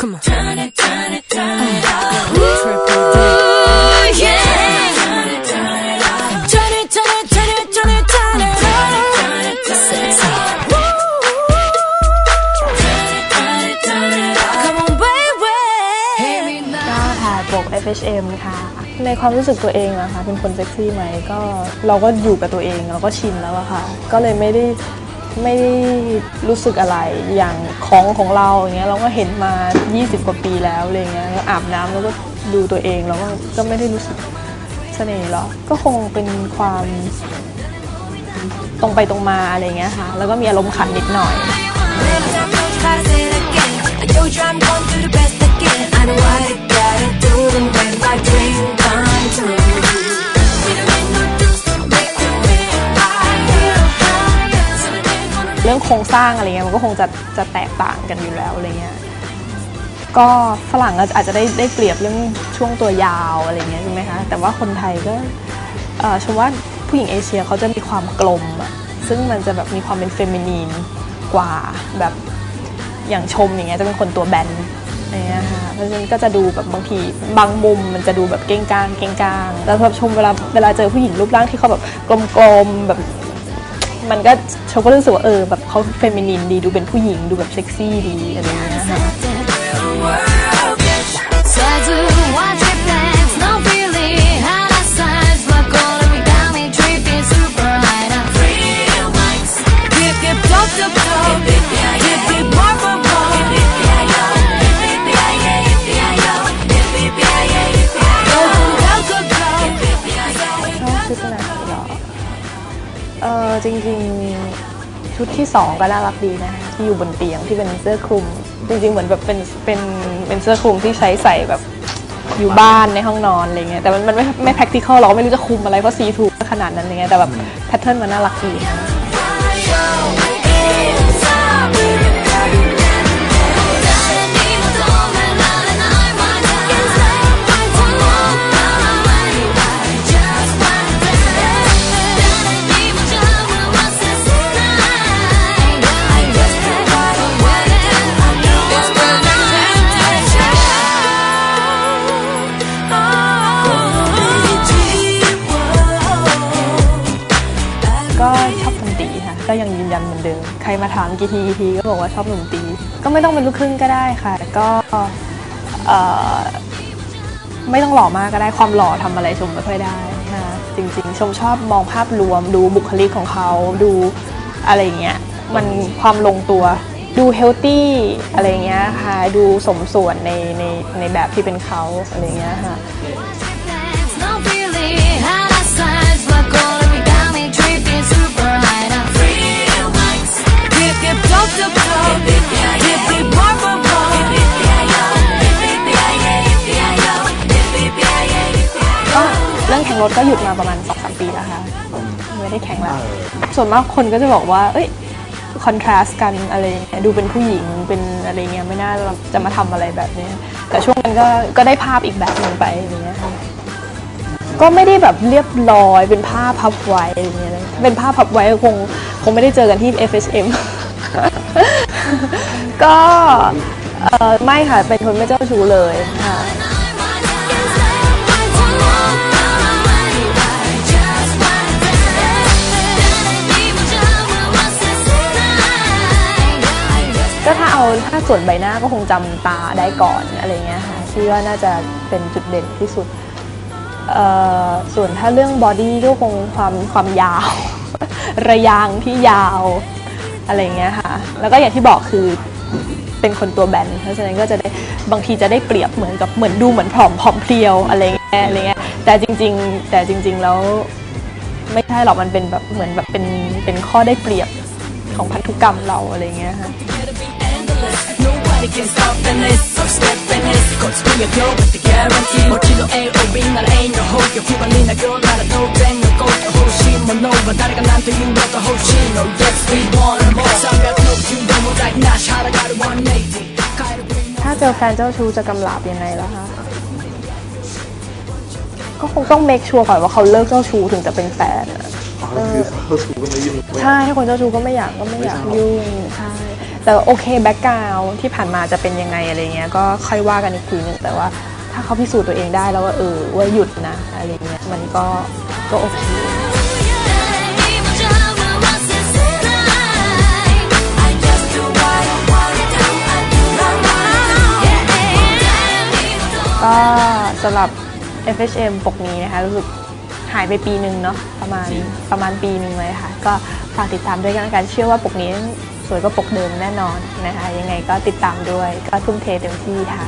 Come on. Turn it, turn it, turn it up. Triple D. yeah. Turn it, turn it up. Turn it, turn it, turn it, turn it, turn it up. Turn it, turn it, turn it up. Turn it, turn it, turn it up. Come on, baby. Hear me ก็ now. ถ่ายปก FHM ค่ะ ในความรู้สึกตัวเองอะค่ะเป็นคนเซ็กซี่ไหมก็เราก็อยู่กับตัวเองเราก็ชินแล้วอะค่ะ ก็เลยไม่ได้ ไม่ได้รู้สึกอะไรอย่างของของเราอย่างเงี้ยเราก็เห็นมา 20 กว่าปีแล้วอะไรเงี้ยอาบน้ำแล้วก็ดูตัวเองแล้วก็ก็ไม่ได้รู้สึกเสน่ห์หรอกก็คงเป็นความตรงไปตรงมาอะไรเงี้ยค่ะ แล้วก็มีอารมณ์ขันนิดหน่อย รื่องโครงสร้างอะไรเงี้ยมันก็คงจะจะแตกต่างกันอยู่แล้วอะไรเงี้ยก็ฝรั่งก็อาจจะได้ได้เปรียบเรื่องช่วงตัวยาวอะไรเงี้ยใช่ไหมคะแต่ว่าคนไทยก็เออชมว่าผู้หญิงเอเชียเขาจะมีความกลมอะซึ่งมันจะแบบมีความเป็นเฟมินีนกว่าแบบอย่างชมอย่างเงี้ยจะเป็นคนตัวแบนอะไรเงี้ยค่ะเพราะฉะนั้นก็จะดูแบบบางทีบางมุมมันจะดูแบบเก้งกางเก้งกางแต่สำหรับชมเวลาเวลาเจอผู้หญิงรูปร่างที่เขาแบบกลมๆแบบ มันก็ชมก็รู้สึกว่าเออแบบเขาเฟมินินดีดูเป็นผู้หญิงดูแบบเซ็กซี่ดีอะไรอย่างเงี้ยค่ะ จริงๆชุดที่สองก็น่ารักดีนะคะที่อยู่บนเตียงที่เป็นเสื้อคลุม จริงๆเหมือนแบบเป็นเป็นเป็นเสื้อคลุมที่ใช้ใส่แบบอยู่บ้านในห้องนอนอะไรเงี้ยแต่มันมันไม่ไม่ practical เราก็ไม่รู้จะคลุมอะไรเพราะซีทูขนาดนั้นอะไรเงี้ยแต่แบบแพทเทิร์นมันน่ารักดีนะ ชอบดนตรีค่ะ ก็ยังยืนยันเหมือนเดิม ใครมาถามกี่ทีกี่ทีก็บอกว่าชอบดนตรีก็ไม่ต้องเป็นลูกครึ่งก็ได้ค่ะ ก็เอ่อไม่ต้องหล่อมากก็ได้ความหล่อทำอะไรชมไม่ค่อยได้นะคะจริงๆ ชมชอบมองภาพรวม ดูบุคลิกของเขาดูอะไรอย่างเงี้ยมันความลงตัวดูเฮลตี้อะไรอย่างเงี้ยค่ะ ดูสมส่วนในในในแบบที่เป็นเขาอะไรอย่างเงี้ยค่ะ ก็เรื่องแข่งรถก็หยุดมาประมาณ2อสปีแล้วค่ะไม่ได้แข่งแล้ว ส่วนมากคนก็จะบอกว่า เอ้ยคอนทราสต์กันอะไรเงี้ยดูเป็นผู้หญิงเป็นอะไรเงี้ยไม่น่าจะมาทำอะไรแบบนี้ แต่ช่วงนั้นก็ก็ได้ภาพอีกแบบหนึ่งไปอย่างเงี้ยก็ไม่ได้แบบเรียบร้อยเป็นผ้าพับไว้อะไรเงี้ยเป็นผ้าพับไว้คงคงไม่ได้เจอกันที่ FHM ก็เอ่อไม่ค่ะ เป็นคนไม่เจ้าชู้เลยค่ะ ก็ถ้าเอาถ้าส่วนใบหน้าก็คงจำตาได้ก่อนอะไรเงี้ยค่ะที่ว่าน่าจะเป็นจุดเด่นที่สุดเอ่อส่วนถ้าเรื่องบอดี้ก็คงความความยาว ระยางที่ยาว อะไรเงี้ยค่ะ แล้วก็อย่างที่บอกคือเป็นคนตัวแบน เพราะฉะนั้นก็จะได้บางทีจะได้เปรียบเหมือนกับเหมือนดูเหมือนผอมผอมเพรียวอะไรเงี้ยอะไรเงี้ย แต่จริง ๆ แต่จริง ๆ แล้วไม่ใช่หรอกมันเป็นแบบเหมือนแบบเป็นเป็นข้อได้เปรียบของพันธุกรรมเราอะไรเงี้ยค่ะ Nobody can stop in this So step this Got to be a girl with the guarantee もちろん A or B なら A の方よ気はみんな girl なら当然の alone over 나를 나한테 인것 the whole shit Oh yes we want more 상관 없이 너무 잘 나샤라가를 180ถ้าเจอแฟนเจ้าชู้จะกำลาบยังไงล่ะคะ ก็คงต้องเมคชัวร์ก่อนว่าเขาเลิกเจ้าชู้ถึงจะเป็นแฟนใช่ถ้าคนเจ้าชู้ก็ไม่อยากก็ไม่อยากยุ่งใช่แต่โอเคแบ็กกราวที่ผ่านมาจะเป็นยังไงอะไรเงี้ยก็ค่อยว่ากันอีกทีหนึงแต่ว่าถ้าเขาพิสูจน์ตัวเองได้แล้วว่าเออว่าหยุดนะอะไรเงี้ยมันก็ก็โอเค สำหรับ FHM ปกนี้นะคะรู้สึกหายไปปีหนึ่งเนาะประมาณประมาณปีหนึ่งเลยค่ะ ก็ฝากติดตามด้วยกันแล้วกันเชื่อว่าปกนี้สวยกว่าปกเดิมแน่นอนนะคะ ยังไงก็ติดตามด้วยก็ทุ่มเทเต็มที่ค่ะ